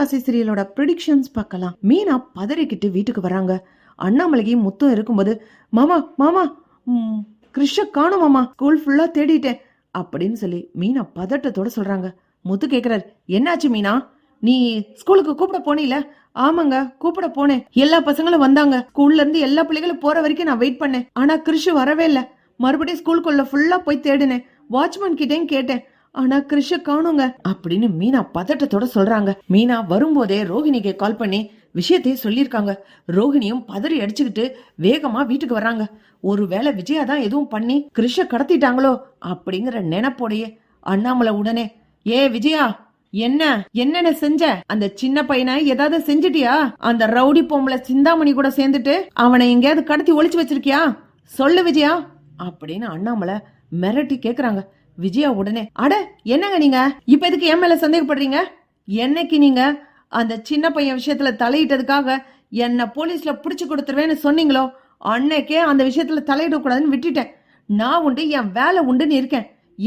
ராசி சீரியலோட ப்ரிடிக்ஷன்ஸ் பார்க்கலாம். மீனா பதறிக்கிட்டு வீட்டுக்கு வராங்க. அண்ணாமலையும் முத்தும் இருக்கும்போது மாமா மாமா ம், கிருஷ காணும் மாமா ஸ்கூல் ஃபுல்லா தேடிட்டேன். அப்படின்னு சொல்லி மீனா பதட்டத்தோட சொல்றாங்க. முத்து கேக்குறாரு என்னாச்சு மீனா? நீ ஸ்கூலுக்கு கூப்பிட போனீல? ஆமாங்க கூப்பிட போனேன். எல்லா பசங்களும் வந்தாங்க. ஸ்கூல்ல இருந்து எல்லா பிள்ளைகளும் போற வரைக்கும் நான் வெயிட் பண்ணேன். ஆனா கிருஷ் வரவே இல்ல. மறுபடியும் ஸ்கூலுக்குள்ள ஃபுல்லா போய் தேடினேன். வாட்ச்மேன் கிட்டேயும் கேட்டேன். ஆனா கிருஷ காணுங்க அப்படின்னு மீனா பதட்டத்தோட சொல்றாங்க. மீனா வரும்போதே ரோஹிணிக்கு கால் பண்ணி விஷயத்தையும் சொல்லியிருக்காங்க. ரோஹிணியும் பதறி அடிச்சுக்கிட்டு வேகமா வீட்டுக்கு வர்றாங்க. ஒருவேளை விஜயா தான் எதுவும் பண்ணி கிருஷ கடத்திட்டாங்களோ அப்படிங்கிற நினைப்போடையே அண்ணாமலை உடனே ஏ விஜயா என்ன என்னென்ன செஞ்ச? அந்த சின்ன பையனை ஏதாவது செஞ்சிட்டியா? அந்த ரவுடி பொம்பளை சிந்தாமணி கூட சேர்ந்துட்டு அவனை எங்கேயாவது கடத்தி ஒளிச்சு வச்சிருக்கியா? சொல்லு விஜயா அப்படின்னு அண்ணாமலை மிரட்டி கேக்குறாங்க. விஜயா உடனே அட என்னங்க நீங்க? இப்ப எதுக்கு என் மேல சந்தேகப்படுறீங்க? என்னைக்கு நீங்க அந்த சின்ன பையன் விஷயத்துல தலையிட்டதுக்காக என்னை போலீஸ்ல பிடிச்சி கொடுத்துருவேன்னு சொன்னீங்களோ அன்னைக்கே அந்த விஷயத்துல தலையிடக்கூடாதுன்னு விட்டுட்டேன். நான் உண்டு என் வேலை உண்டுன்னு இருக்கேன்.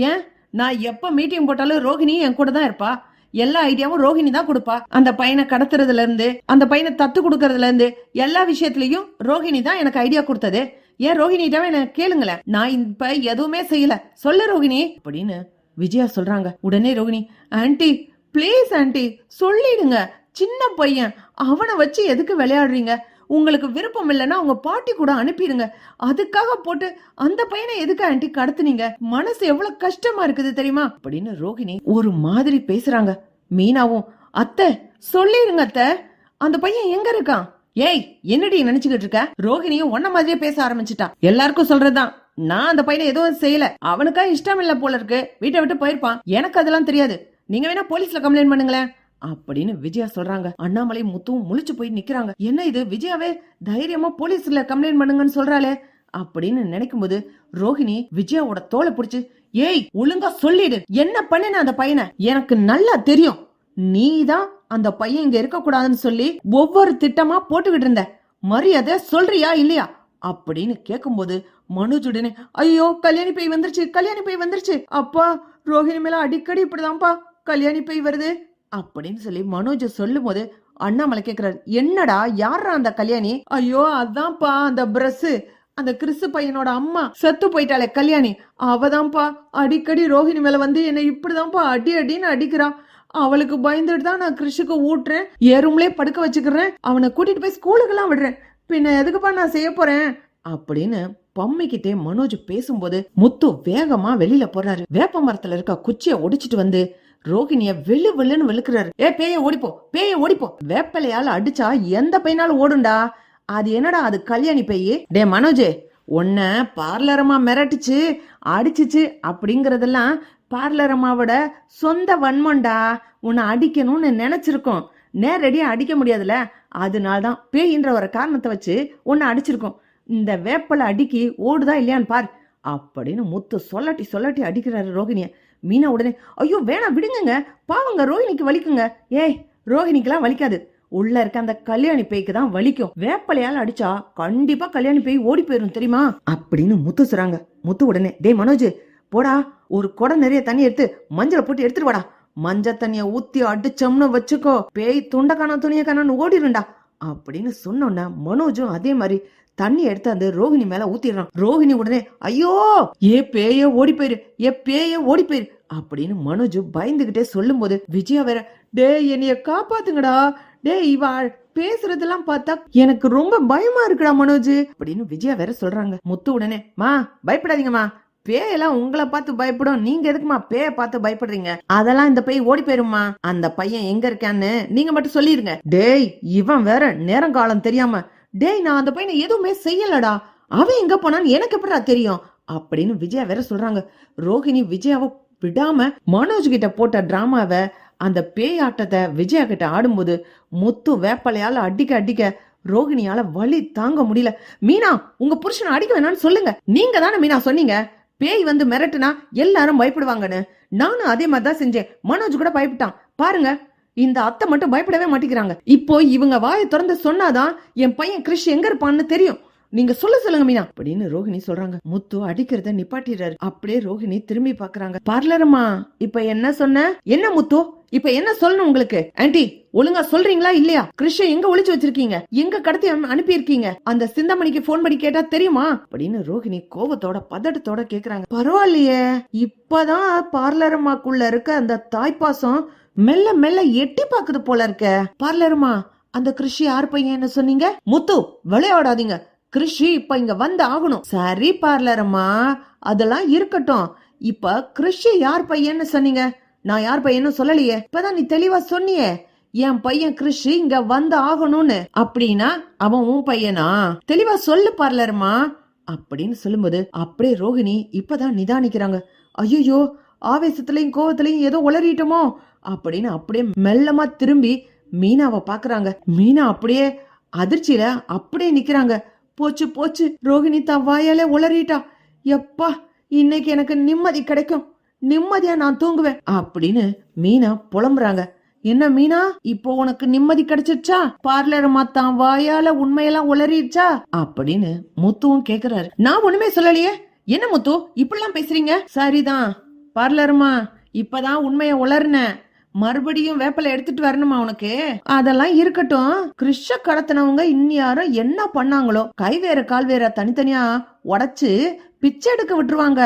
ஏன்? நான் எப்ப மீட்டிங் போட்டாலும் ரோஹிணி என் கூட தான் இருப்பா. எல்லா ஐடியாவும் ரோஹிணி தான் கொடுப்பா. அந்த பையனை கடத்துறதுல இருந்து அந்த பையனை தத்து கொடுக்கறதுல இருந்து எல்லா விஷயத்துலயும் ரோஹிணி தான் எனக்கு ஐடியா கொடுத்தது. ஏன் ரோஹிணிட்டாவே எனக்கு கேளுங்களேன். நான் இப்ப எதுவுமே செய்யல. சொல்ல ரோஹிணி. அப்படின்னு விஜயா சொல்றாங்க. உடனே ரோஹிணி ஆன்ட்டி ப்ளீஸ் ஆன்ட்டி சொல்லிடுங்க. சின்ன பையன் அவனை வச்சு எதுக்கு விளையாடுறீங்க? உங்களுக்கு விருப்பம் இல்லைன்னா உங்க பாட்டி கூட அனுப்பிடுங்க. அதுக்காக போட்டு அந்த பையனை எதுக்கு ஆன்ட்டி கடத்துனீங்க? மனசு எவ்வளவு கஷ்டமா இருக்குது தெரியுமா? அப்படின்னு ரோஹிணி ஒரு மாதிரி பேசுறாங்க. மீனாவும் அத்தை சொல்லிருங்க அத்தை. அந்த பையன் எங்க இருக்கான்? ஏய் என்னடி நினைச்சுக்கிட்டு இருக்க? ரோஹிணியும் உன்ன மாதிரியே பேச ஆரம்பிச்சிட்டா. எல்லாருக்கும் சொல்றதுதான். நான் அந்த பையனை எதுவும் செய்யல. அவனுக்கா இஷ்டம் இல்ல போல இருக்கு. வீட்டை விட்டு போயிருப்பான். எனக்கு அதெல்லாம் தெரியாது. நீங்க வேணா போலீஸ்ல கம்ப்ளைண்ட் பண்ணுங்களேன். அப்படின்னு விஜயா சொல்றாங்க. அண்ணாமலை முத்துவும் முழிச்சு போய் நிக்கிறாங்க. என்ன இது? விஜயாவே தைரியமா போலீஸ்ல கம்ப்ளைண்ட் பண்ணுங்கன்னு சொல்றாளே. அப்படின்னு நினைக்கும் போது ரோஹிணி விஜயாவோட தோலை பிடிச்சு ஏய் ஒழுங்கா சொல்லிடு. என்ன பண்ணின அந்த பையனை? எனக்கு நல்லா தெரியும். நீ தான் அந்த பையன் இங்க இருக்க கூடாதுன்னு சொல்லி ஒவ்வொரு திட்டமா போட்டுக்கிட்டு இருந்த மரியாதை சொல்றியா இல்லையா? அப்படின்னு கேட்கும்போது மனோஜுடனே ஐயோ கல்யாணி பை வந்துருச்சு கல்யாணி பை வந்துருச்சு. அப்பா ரோஹிணி மேல அடிக்கடி இப்படிதான்ப்பா கல்யாணி பை வருது. அப்படின்னு சொல்லி மனோஜ் சொல்லும் போது அண்ணாமலை கேக்குறாரு என்னடா யாரா அந்த கல்யாணி? ஐயோ அதான்ப்பா அந்த பிரஸ் அந்த கிறிஸ்து பையனோட அம்மா. செத்து போயிட்டாளே கல்யாணி. அவதான்ப்பா அடிக்கடி ரோஹிணி மேல வந்து என்னை இப்படிதான்ப்பா அடி அடின்னு அடிக்கிறா. அவளுக்கு பயந்துட்டு தான் நான் கிறிஷுக்கு ஊட்டுறேன். ஏறும்லே படுக்க வச்சுக்கிறேன். அவனை கூட்டிட்டு போய் ஸ்கூலுக்கெல்லாம் விடுறேன். பின்ன எதுக்குப்பா நான் செய்ய போறேன்? அப்படின்னு பம்மிக்கிட்டே மனோஜ் பேசும்போது முத்து வேகமா வெளியில போறாரு. வேப்ப மரத்துல இருக்க குச்சியை ஒடிச்சிட்டு வந்து ரோகிணிய வெளு வெளுன்னு வெளுக்குறாரு. ஏ பேய ஓடிப்போ பேய ஓடிப்போ. வேப்பலையால அடிச்சா எந்த பையனாலும் ஓடுண்டா அது என்னடா அது கல்யாணி பேயி? டே மனோஜே உன்ன பார்லரமா மிரட்டுச்சு அடிச்சுச்சு அப்படிங்கறதெல்லாம் பார்லரமாவோட சொந்த வன்மண்டா உன்னை அடிக்கணும்னு நினைச்சிருக்கோம். நேரடியாக அடிக்க முடியாதுல அதனால தான் பேயின்ற ஒரு காரணத்தை வச்சு உன்னை அடிச்சிருக்கோம். இந்த வேப்பலை அடிக்கி ஓடுதா இல்லையான்னு பார். அப்படின்னு முத்து சொல்லட்டி சொல்லட்டி அடிக்கிறாரு ரோகிணிய. மீனா உடனே ஐயோ வேணாம் விடுங்கங்க. பாவங்க ரோஹிணிக்கு வலிக்குங்க. ஏய் ரோஹிணிக்கெல்லாம் வலிக்காது. உள்ள இருக்க அந்த கல்யாணி பேய்க்கு தான் வலிக்கும். வேப்பலையால அடிச்சா கண்டிப்பா கல்யாணி பேய் ஓடி போயிரும் தெரியுமா? அப்படின்னு முத்து சொல்றாங்க. முத்து உடனே டேய் மனோஜ் போடா ஒரு குடம் நிறைய தண்ணி எடுத்து மஞ்சளை போட்டு எடுத்துட்டு வாடா. மஞ்சள் தண்ணிய ஊத்தி அடிச்சோம்னு வச்சுக்கோ. பேய் துண்டக்கான துணிய காணான்னு ஓடிடும்டா. அப்படின்னு சொன்னோன்ன மனோஜும் அதே மாதிரி தண்ணி எடுத்து அந்த ரோஹிணி மேல ஊத்திடுறான். ரோஹிணி உடனே ஐயோ ஏ பேய ஓடி போயிரு ஏ பேய ஓடி போயிரு. அப்படின்னு மனோஜ் பயந்துகிட்டே சொல்லும் போது விஜயா வேற டேய் என்னைய காப்பாத்துங்கடா. டேய் இவா பேசுறதெல்லாம் பார்த்தா எனக்கு ரொம்ப பயமா இருக்குடா மனோஜ். அப்படின்னு விஜயா வேற சொல்றாங்க. முத்து உடனே மா பயப்படாதீங்கம்மா. பேயெல்லாம் உங்களை பார்த்து பயப்படும். நீங்க எதுக்குமா பேய பார்த்து பயப்படுறீங்க? அதெல்லாம் இந்த பைய ஓடி போயிருமா அந்த பையன் எங்க இருக்கான்னு நீங்க மட்டும் சொல்லிருங்க. டேய் இவன் வேற நேரங்காலம் தெரியாம. டேய் நான் அந்த பையனை எதுவுமே செய்யலடா. அவன் எங்க போனான்னு எனக்கு எப்படிடா தெரியும்? அப்படின்னு விஜயா வேற சொல்றாங்க. ரோஹிணி விஜயாவை விடாம மனோஜ் கிட்ட போட்ட டிராமாவை அந்த பேய் ஆட்டத்தை விஜயா கிட்ட ஆடும்போது முத்து வேப்பலையால அடிக்க அடிக்க ரோகிணியால வலி தாங்க முடியல. மீனா உங்க புருஷனை அடிக்க வேணாம்னு சொல்லுங்க. நீங்க தானே மீனா சொன்னீங்க? பேய் வந்து மிரட்டுனா எல்லாரும் பயப்படுவாங்கன்னு. நானும் அதே மாதிரி தான் செஞ்சேன். மனோஜ் கூட பயப்பட்டான். பாருங்க இந்த அத்தை மட்டும் பயப்படவே மாட்டேங்கிறாங்க. இப்போ இவங்க வாயை திறந்து சொன்னாதான் என் பையன் கிறிஷ் எங்க இருப்பான்னு தெரியும். நீங்க சொல்ல சொல்லுங்க மீனா. அப்படின்னு ரோஹிணி சொல்றாங்க. முத்து அடிக்கிறத நிப்பாட்டிடுறாரு. அப்படியே ரோஹிணி திரும்பி பாக்குறாங்க பார்லருமா இப்ப என்ன சொன்ன? என்ன முத்து? இப்ப என்ன சொல்லணும் உங்களுக்கு? ஆன்டி ஒழுங்கா சொல்றீங்களா இல்லையா? கிருஷ்ண எங்க ஒளிச்சு வச்சிருக்கீங்க? எங்க கடத்தி அனுப்பியிருக்கீங்க? அந்த சிந்தாமணிக்கு போன் பண்ணி கேட்டா தெரியுமா? அப்படின்னு ரோகிணி கோபத்தோட பதட்டத்தோட கேக்குறாங்க. பரவாயில்லையே. இப்பதான் பார்லரம்மாக்குள்ள இருக்க அந்த தாய்ப்பாசம் மெல்ல மெல்ல எட்டி பாக்குது போல இருக்க. பார்லருமா அந்த கிருஷி யார் பையன் என்ன சொன்னீங்க? முத்து விளையாடாதீங்க. கிருஷி இப்ப இங்க வந்து ஆகணும். சரி பார்லரம்மா அதெல்லாம் இருக்கட்டும். இப்ப கிருஷி யார் பையன்னு சொன்னீங்க? நான் யார் பையனும் சொல்லலையே. இப்பதான் நீ தெளிவா சொன்னியே. என் பையன் கிருஷி இங்க வந்து ஆகணும்னு. அப்படின்னா அவன் உன் பையனா? தெளிவா சொல்லு பார்லருமா. அப்படின்னு சொல்லும்போது அப்படியே ரோகிணி இப்பதான் நிதானிக்கிறாங்க. ஐயோ ஆவேசத்திலையும் கோவத்திலையும் ஏதோ உளறிட்டோமோ? அப்படின்னு அப்படியே மெல்லமா திரும்பி மீனாவை பாக்குறாங்க. மீனா அப்படியே அதிர்ச்சியில அப்படியே நிக்கிறாங்க. போச்சு போச்சு. ரோகிணி தான் வாயால உளறிட்டா. எப்பா இன்னைக்கு எனக்கு நிம்மதி கிடைக்கும். நிம்மதியா நான் தூங்குவேன் அப்படின்னு மீனா புலம்புறாங்க. என்ன மீனா இப்போ உனக்கு நிம்மதி கிடைச்சிருச்சா? பார்லர் மாத்தான் வாயால உண்மையெல்லாம் உளறிடுச்சா அப்படின்னு முத்துவும் கேக்குறாரு. நான் ஒண்ணுமே சொல்லலையே. என்ன முத்து இப்படிலாம் பேசுறீங்க? சரிதான். பார்லருமா இப்பதான் உண்மைய உளர்ன மறுபடியும் வேப்பலை எடுத்துட்டு வரணுமா உனக்கு? அதெல்லாம் இருக்கட்டும். கிருஷ்ண கடத்தினவங்க இன்னியாரும் என்ன பண்ணாங்களோ கை வேற கால் வேற தனித்தனியா உடைச்சு பிச்சை எடுக்க விட்டுருவாங்க.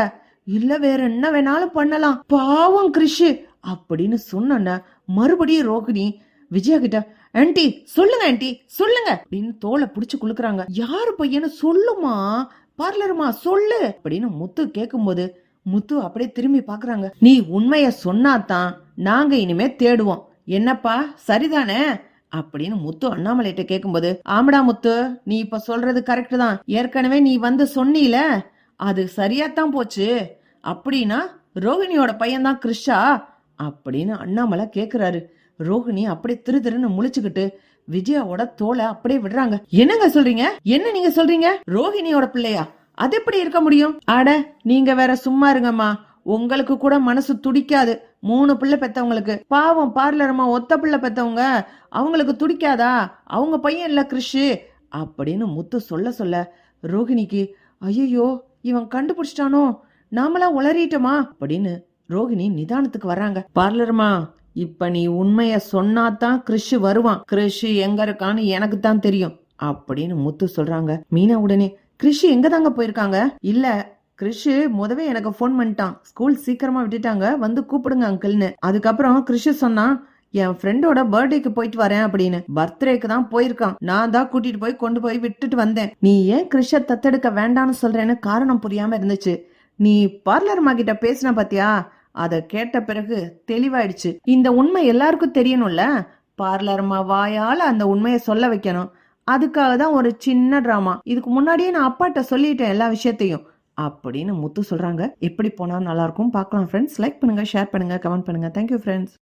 இல்ல வேற என்ன வேணாலும் பண்ணலாம். பாவம் கிருஷ் அப்படின்னு சொன்ன மறுபடியும் ரோகிணி விஜயா கிட்ட ஆண்டி சொல்லுங்க ஆன்ட்டி சொல்லுங்க அப்படின்னு தோலை புடிச்சு குளுக்குறாங்க யாரு பையனு சொல்லுமா? பார்லருமா? சொல்லு அப்படின்னு முத்து கேக்கும்போது முத்து அப்படியே திரும்பி பாக்குறாங்க. நீ உண்மைய சொன்னாதான் நாங்க இனிமே தேடுவோம். என்னப்பா சரிதானே? அப்படின்னு முத்து அண்ணாமலைகிட்ட கேக்கும்போது ஆமடா முத்து நீ இப்ப சொல்றது கரெக்ட் தான். ஏற்கனவே நீ வந்து சொன்னீல அது சரியாத்தான் போச்சு. அப்படின்னா ரோஹிணியோட பையன்தான் கிருஷா அப்படின்னு அண்ணாமலை கேக்குறாரு. ரோஹிணி அப்படியே திரு திருன்னு முழிச்சுக்கிட்டு விஜயாவோட தோலை அப்படியே விடுறாங்க. என்னங்க சொல்றீங்க? என்ன நீங்க சொல்றீங்க? ரோஹிணியோட பிள்ளையா? அது எப்படி இருக்க முடியும்? அட நீங்க வேற சும்மா இருங்கம்மா. உங்களுக்கு கூட மனசு துடிக்காது. மூணு பிள்ளை பெத்தவங்களுக்கு பாவம் பார்லரம்மா ஒத்த பிள்ளை பெத்தவங்க அவங்களுக்கு துடிக்காதா? அவங்க பையன் இல்ல கிறிஷு அப்படின்னு முத்து சொல்ல சொல்ல ரோகிணிக்கு ஐயோ இவன் கண்டுபிடிச்சிட்டானோ? நாமளா உளறிட்டோமா? அப்படின்னு ரோகிணி நிதானத்துக்கு வர்றாங்க. பார்லருமா இப்ப நீ உண்மைய சொன்னாதான் கிறிஷ் வருவான். கிறிஷ் எங்க இருக்கான்னு எனக்கு தான் தெரியும் அப்படின்னு முத்து சொல்றாங்க. மீனா உடனே கிறிஷ் எங்க தாங்க போயிருக்காங்க? இல்ல கிறிஷ் முதவே எனக்கு ஃபோன் பண்ணிட்டான். ஸ்கூல் சீக்கிரமா விட்டுட்டாங்க வந்து கூப்பிடுங்க அங்கிள்னு அதுக்கப்புறம் கிறிஷ் சொன்னான் என் ஃப்ரெண்டோட பர்த்டேக்கு போயிட்டு வரேன் அப்படின்னு. பர்த்டேக்கு தான் போயிருக்கான். நான் தான் கூட்டிட்டு போய் கொண்டு போய் விட்டுட்டு வந்தேன். நீ ஏன் கிருஷ தத்தெடுக்க வேண்டாம்னு சொல்றேன்னு காரணம் புரியாம இருந்துச்சு. நீ பார்லர் கிட்ட பேசின பாத்தியா? அத கேட்ட பிறகு தெளிவாயிடுச்சு. இந்த உண்மை எல்லாருக்கும் தெரியணும்ல? பார்லர்மா வாயால அந்த உண்மையை சொல்ல வைக்கணும். அதுக்காக தான் ஒரு சின்ன டிராமா இதுக்கு முன்னாடியே நான் அப்பாட்ட சொல்லிட்டேன் எல்லா விஷயத்தையும். அப்படின்னு முத்து சொல்றாங்க. எப்படி போனா நல்லா இருக்கும்? பார்க்கலாம் ஃப்ரெண்ட்ஸ் லைக் பண்ணுங்க ஷேர் பண்ணுங்க கமெண்ட் பண்ணுங்க. Thank you friends